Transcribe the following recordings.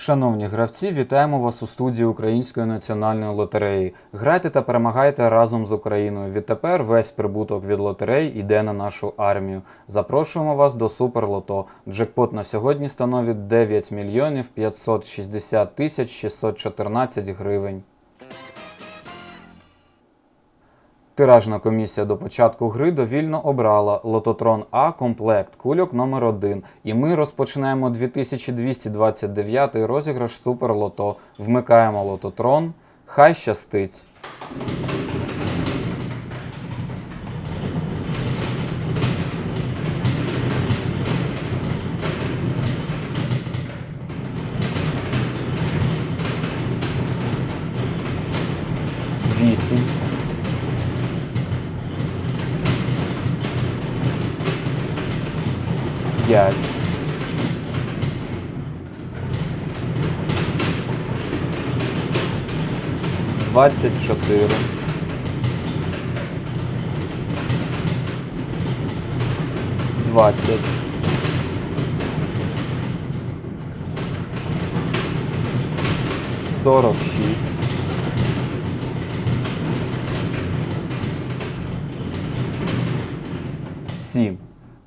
Шановні гравці, вітаємо вас у студії Української національної лотереї. Грайте та перемагайте разом з Україною. Відтепер весь прибуток від лотерей йде на нашу армію. Запрошуємо вас до Суперлото. Джекпот на сьогодні становить 9 мільйонів 560 тисяч 614 гривень. Тиражна комісія до початку гри довільно обрала Лототрон А комплект кульок номер 1 І ми розпочинаємо 2229 розіграш Супер Лото. Вмикаємо Лототрон. Хай щастить! 5. Двадцять чотири. Двадцять. Сорок шість. Сім.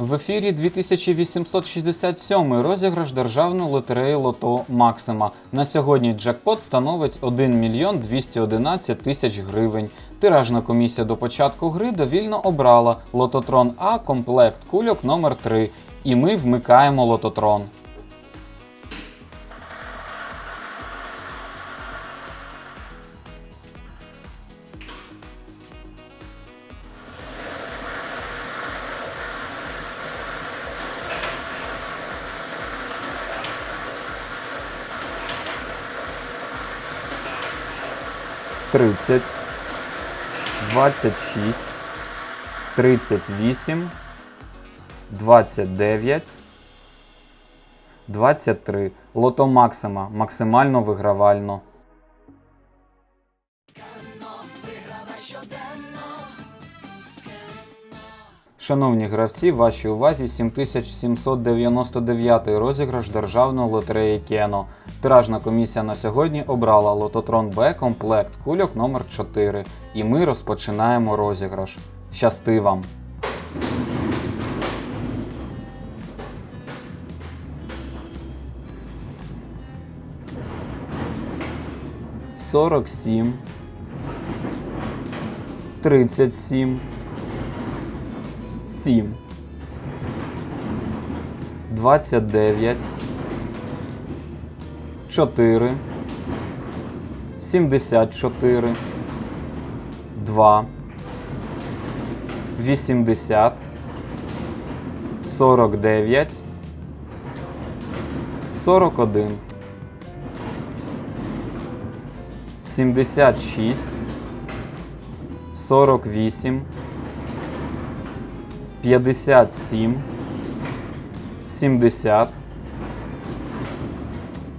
В ефірі 2867 розіграш державної лотереї Лото Максима. На сьогодні джекпот становить 1 мільйон 211 тисяч гривень. Тиражна комісія до початку гри довільно обрала Лототрон А комплект кульок номер 3 І ми вмикаємо Лототрон. Тридцять. 26, 38, 29, 23. Лото Максима. Максимально вигравально. Шановні гравці, вашій увазі 7799 розіграш державної лотереї Кено. Тиражна комісія на сьогодні обрала Лототрон Б комплект кульок номер 4 І ми розпочинаємо розіграш. Щасти вам! Сорок сім, тридцять сім, сім, двадцять дев'ять, чотири, сімдесят чотири, два, вісімдесят, сорок дев'ять, сорок один. 76, 48, 57, 70,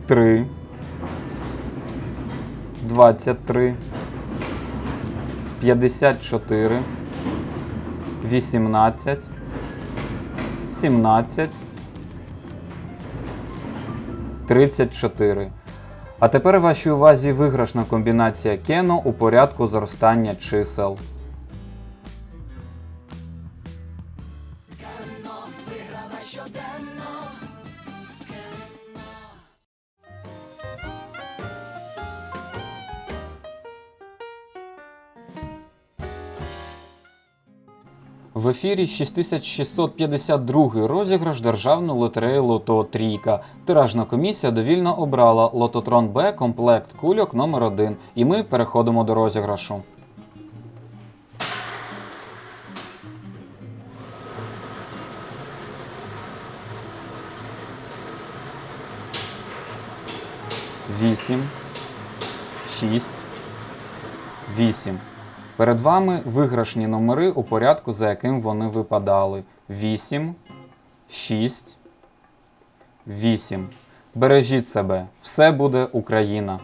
3, 23, 54, 18, 17, 34. А тепер вашій увазі виграшна комбінація Кено у порядку зростання чисел. В ефірі 6652 розіграш державної лотереї Лото Трійка. Тиражна комісія довільно обрала Лототрон Б комплект кульок номер 1 І ми переходимо до розіграшу. Вісім, шість, вісім. Перед вами виграшні номери у порядку, за яким вони випадали: 8, 6, 8. Бережіть себе, все буде Україна!